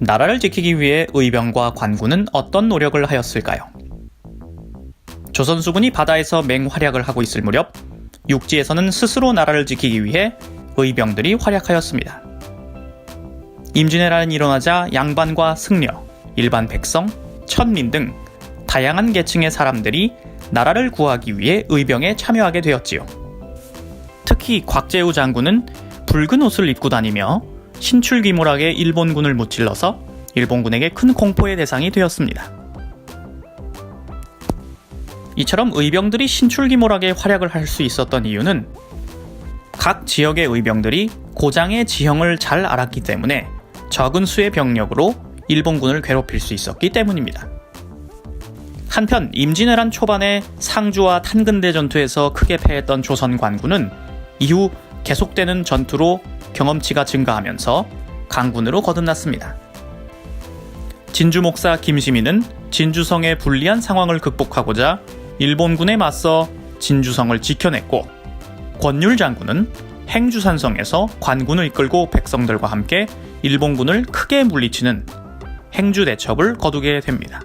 나라를 지키기 위해 의병과 관군은 어떤 노력을 하였을까요? 조선 수군이 바다에서 맹활약을 하고 있을 무렵 육지에서는 스스로 나라를 지키기 위해 의병들이 활약하였습니다. 임진왜란이 일어나자 양반과 승려, 일반 백성, 천민 등 다양한 계층의 사람들이 나라를 구하기 위해 의병에 참여하게 되었지요. 특히 곽재우 장군은 붉은 옷을 입고 다니며 신출귀몰하게 일본군을 무찔러서 일본군에게 큰 공포의 대상이 되었습니다. 이처럼 의병들이 신출귀몰하게 활약을 할 수 있었던 이유는 각 지역의 의병들이 고장의 지형을 잘 알았기 때문에 적은 수의 병력으로 일본군을 괴롭힐 수 있었기 때문입니다. 한편 임진왜란 초반에 상주와 탄근대 전투에서 크게 패했던 조선 관군은 이후 계속되는 전투로 경험치가 증가하면서 강군으로 거듭났습니다. 진주 목사 김시민은 진주성의 불리한 상황을 극복하고자 일본군에 맞서 진주성을 지켜냈고 권율 장군은 행주산성에서 관군을 이끌고 백성들과 함께 일본군을 크게 물리치는 행주 대첩을 거두게 됩니다.